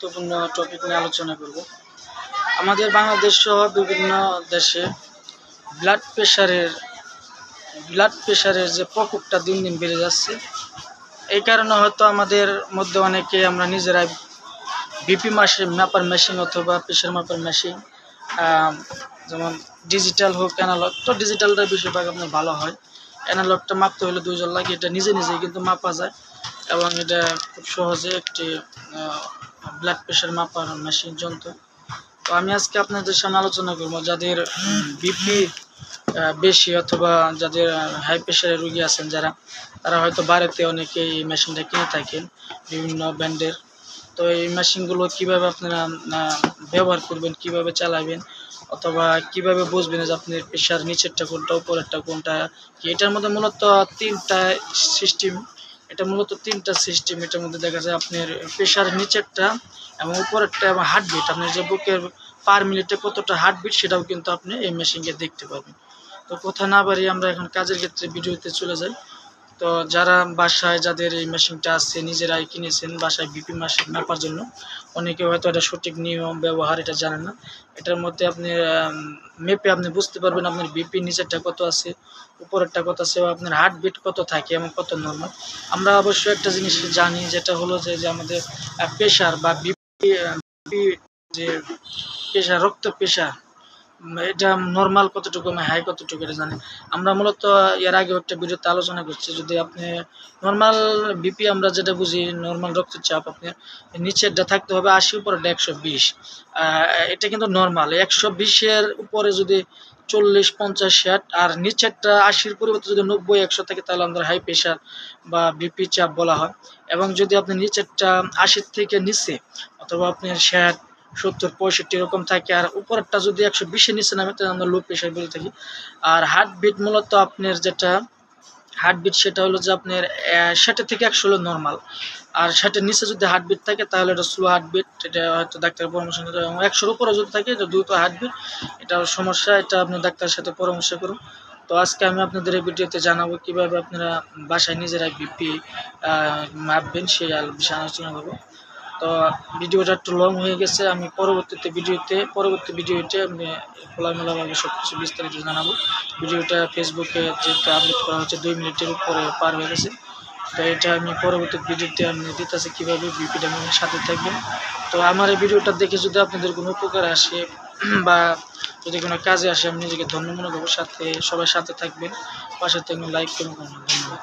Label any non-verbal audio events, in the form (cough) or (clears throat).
গুরুত্বপূর্ণ টপিক নিয়ে আলোচনা করব। আমাদের বাংলাদেশ সহ বিভিন্ন দেশে ব্লাড প্রেশারের ব্লাড প্রেশারের যে প্রকোপটা দিন দিন বেড়ে যাচ্ছে, এই কারণে হয়তো আমাদের মধ্যে অনেকে আমরা নিজেরাই বিপি মাসে মাপার মেশিন অথবা প্রেশার মাপার মেশিন যেমন ডিজিটাল হোক অ্যানালগ তো ডিজিটালটা বেশিরভাগ আপনার ভালো হয়। অ্যানালগটা মাপতে হলে দুজন লাগে, এটা নিজে নিজেই কিন্তু মাপা যায় এবং এটা খুব সহজে একটি ব্লাড প্রেশার মাপার মেশিন যন্ত্র। তো আমি আজকে আপনাদের সামনে আলোচনা করব যাদের বিপি বেশি অথবা যাদের হাই প্রেশারের রুগী আছেন যারা, তারা হয়তো বাড়িতে অনেকে এই মেশিনটা কিনে থাকেন, বিভিন্ন ব্র্যান্ডের। তো এই মেশিনগুলো কীভাবে আপনারা ব্যবহার করবেন, কীভাবে চালাবেন, অথবা কীভাবে বুঝবেন যে আপনার প্রেশার নিচেরটা কোনটা, উপরেরটা কোনটা এটার মধ্যে মূলত তিনটা সিস্টেম এটা মূলত তিনটা সিস্টেম এটার মধ্যে দেখা যায় আপনার প্রেশার নিচেরটা এবং উপরেরটা এবং হার্টবিট আপনার যে বুকের পার মিনিটে কতটা হার্টবিট সেটাও কিন্তু আপনি এই মেশিনকে দেখতে পাবেন তো কথা না বাড়িয়ে আমরা এখন কাজের ক্ষেত্রে ভিডিওতে চলে যাই। তো যারা বাসায় যাদের এই মেশিনটা আছে, নিজেরাই কিনেছেন বাসায় বিপি মাসে মাপার জন্য, অনেকে হয়তো এটা সঠিক নিয়ম, ব্যবহার এটা জানেন না। এটার মধ্যে আপনি মেপে আপনি বুঝতে পারবেন আপনার বিপি নিচেরটা কত আছে, উপরেরটা কত আছে, বা আপনার হার্টবিট কত থাকে এবং কত নর্মাল আমরা অবশ্যই একটা জিনিস জানি, যেটা হলো যে আমাদের প্রেশার বা বিপি যে প্রেশার রক্ত প্রেশার এটা নর্মাল কতটুকু হাই কতটুকু এটা জানি আমরা মূলত এর আগে একটা ভিডিওতে আলোচনা করছি, যদি আপনি নর্মাল বিপি আমরা যেটা বুঝি নর্মাল রক্তচাপ আপনি নিচেরটা থাকতে হবে আশি উপরে একশো বিশ। এটা কিন্তু নর্মাল একশো বিশের উপরে যদি চল্লিশ, পঞ্চাশ, ষাট, আর নিচেরটা আশির পরিবর্তে যদি নব্বই, একশো থাকে, তাহলে আমাদের হাই প্রেশার বা বিপি চাপ বলা হয়। এবং যদি আপনি নিচেরটা আশির থেকে নিচে, অথবা আপনি ষাট সত্তর, পঁয়ষট্টি এরকম থাকে। আর উপরেরটা যদি একশো বিশের নিচে নামে, তাহলে আমরা লো প্রেশার বলে থাকি। আর হার্টবিট মূলত আপনার যেটা হার্টবিট সেটা হলো যে আপনার ষাটের থেকে একশো হলো নর্মাল আর ষাটের নিচে যদি হার্টবিট থাকে, তাহলে এটা স্লো হার্টবিট এটা হয়তো ডাক্তারের পরামর্শ নিতে এবং একশোর উপরে যদি থাকে, এটা দ্রুত হার্টবিট এটা সমস্যা, এটা আপনি ডাক্তারের সাথে পরামর্শ করুন। তো আজকে আমি আপনাদের এই ভিডিওতে জানাব কীভাবে আপনারা বাসায় নিজেরাই বিপি মাপবেন, সেই বিষয়ে আলোচনা করব। তো ভিডিওটা একটু লং হয়ে গেছে, আমি পরবর্তীতে ভিডিওতে, পরবর্তী ভিডিওতে আমি খোলামেলাভাবে সব কিছু বিস্তারিত জানাব। ভিডিওটা ফেসবুকে যেটা আপলোড করা হচ্ছে, দুই মিনিটের উপরে পার হয়ে গেছে। তো এটা আমি পরবর্তী ভিডিওতে আমি দিতেছি কীভাবে বিপিটা আমার সাথে থাকবেন। তো আমার এই ভিডিওটা দেখে যদি আপনাদের কোনো উপকার আসে (clears throat) বা যদি কোনো কাজে আসে, আমি নিজেকে ধন্য মনে করব। সাথে সবার সাথে থাকবেন। পাশে থাকবেন লাইক করবেন, ধন্যবাদ।